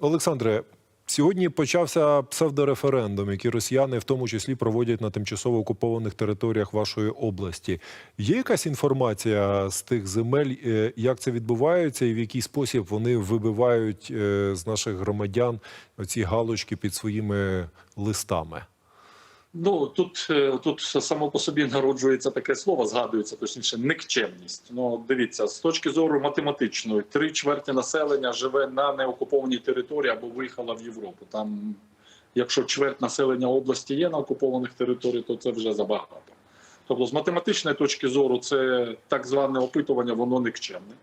Олександре, сьогодні почався псевдореферендум, який росіяни в тому числі проводять на тимчасово окупованих територіях вашої області. Є якась інформація з тих земель, е, як це відбувається, і в який спосіб вони вибивають е, з наших громадян оці галочки під своїми листами? Ну тут, е, тут само по собі народжується таке слово, згадується точніше, никчемність. Ну дивіться, з точки зору математичної, три чверті населення живе на неокупованій території або виїхала в Європу. Там, якщо чверть населення області є на окупованих територіях, то це вже забагато. Тобто, з математичної точки зору, це так зване опитування, воно нікчемне.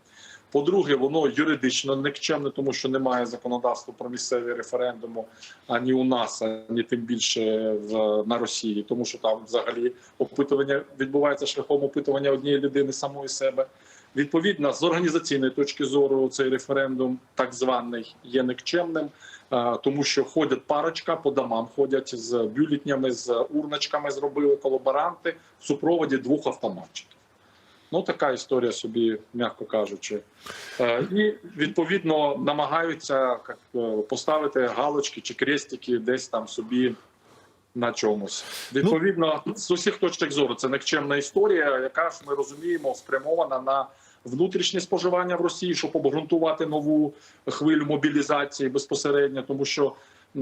По-друге, воно юридично нікчемне, тому що немає законодавства про місцеві референдуми ані у нас, ані тим більше в на Росії, тому що там взагалі опитування відбувається шляхом опитування однієї людини самої себе. Відповідно, з організаційної точки зору, цей референдум, так званий, є никчемним, а, тому що ходять парочка по домам, ходять з бюлетнями, з урночками, зробили колаборанти в супроводі двох автоматчиків. Ну, така історія собі, м'яко кажучи. Е, І відповідно намагаються е, поставити галочки чи крестики десь там собі на чомусь. Відповідно, з усіх точок зору це никчемна історія, яка ж ми розуміємо спрямована на внутрішнє споживання в Росії, щоб обґрунтувати нову хвилю мобілізації безпосередньо, тому що. е,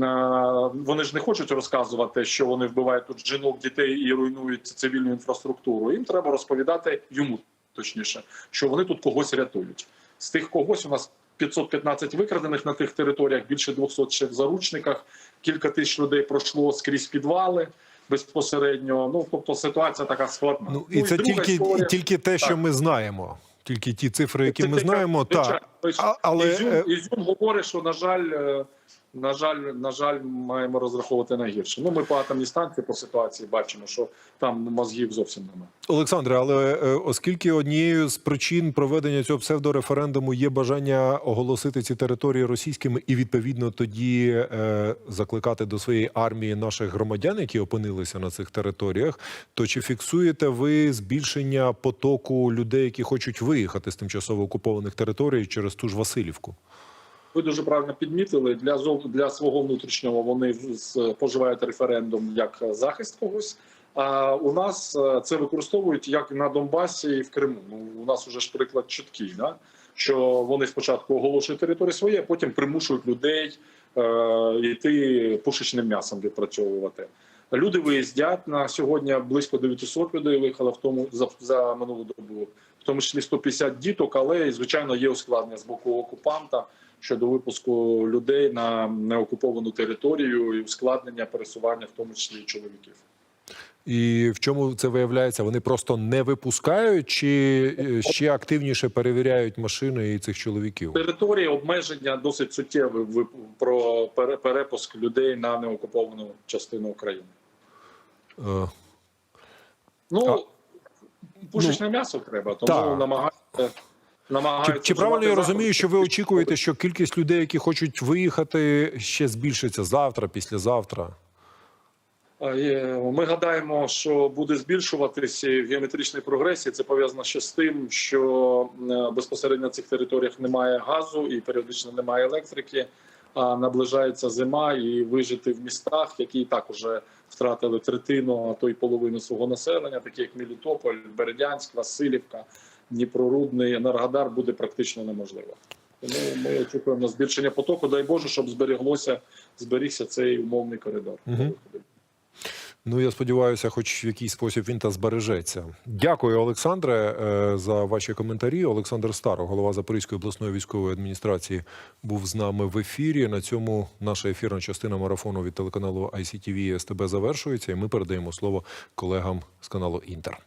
Вони ж не хочуть розказувати, що вони вбивають тут жінок, дітей і руйнують цивільну інфраструктуру. Їм треба розповідати йому точніше, що вони тут когось рятують. З тих когось у нас 515 викрадених на тих територіях, більше 200 ще в заручниках. Кілька тисяч людей пройшло скрізь підвали безпосередньо. Ну тобто ситуація така складна. Ну і це друга тільки, історія- тільки те, що ми знаємо. Тільки ті цифри, які ми знаємо, так. Але, Ізюм, е, Ізюм говорить, що на жаль, е, на жаль, на жаль, маємо розраховувати на гірше. Ну ми по атомній станції по ситуації бачимо, що там мозгів зовсім немає. Олександре, але е, оскільки однією з причин проведення цього псевдореферендуму є бажання оголосити ці території російськими і відповідно тоді е, закликати до своєї армії наших громадян, які опинилися на цих територіях, то чи фіксуєте ви збільшення потоку людей, які хочуть виїхати з тимчасово окупованих територій через ту ж Васильівку? Ви дуже правильно підмітили для зов- для свого внутрішнього. Вони споживають референдум як захист когось. А у нас е, це використовують як на Донбасі і в Криму. Ну у нас уже ж приклад чіткий, да? що вони спочатку оголошують територію своє, а потім примушують людей е, йти пушечним м'ясом відпрацьовувати. Люди виїздять на сьогодні близько 900 людей виїхало в тому за, за минулу добу, в тому числі 150 діток, але звичайно є ускладнення з боку окупанта щодо випуску людей на неокуповану територію і ускладнення пересування, в тому числі чоловіків. І в чому це виявляється? Вони просто не випускають, чи е, ще активніше перевіряють машини і цих чоловіків? Території обмеження досить суттєві про перепуск людей на неокуповану частину України. Е, Ну пушечне м'ясо треба, тому так. Намагаються. Чи, чи правильно я розумію, що ви очікуєте, що кількість людей, які хочуть виїхати, ще збільшиться завтра, післязавтра? Ми гадаємо, що буде збільшуватися в геометричній прогресії. Це пов'язано ще з тим, що е, безпосередньо на цих територіях немає газу і періодично немає електрики. А наближається зима, і вижити в містах, які і так уже втратили третину, а то й половину свого населення, такі як Мелітополь, Бердянськ, Васильівка, Дніпрорудний, Енергодар, буде практично неможливо. Тому ми очікуємо збільшення потоку. Дай Боже, щоб зберіглося, зберігся цей умовний коридор. Ну я сподіваюся, хоч в якийсь спосіб він та збережеться. Дякую, Олександре, е, за ваші коментарі. Олександр Старо, голова Запорізької обласної військової адміністрації, був з нами в ефірі. На цьому наша ефірна частина марафону від телеканалу ICTV і СТБ завершується. І ми передаємо слово колегам з каналу Інтер.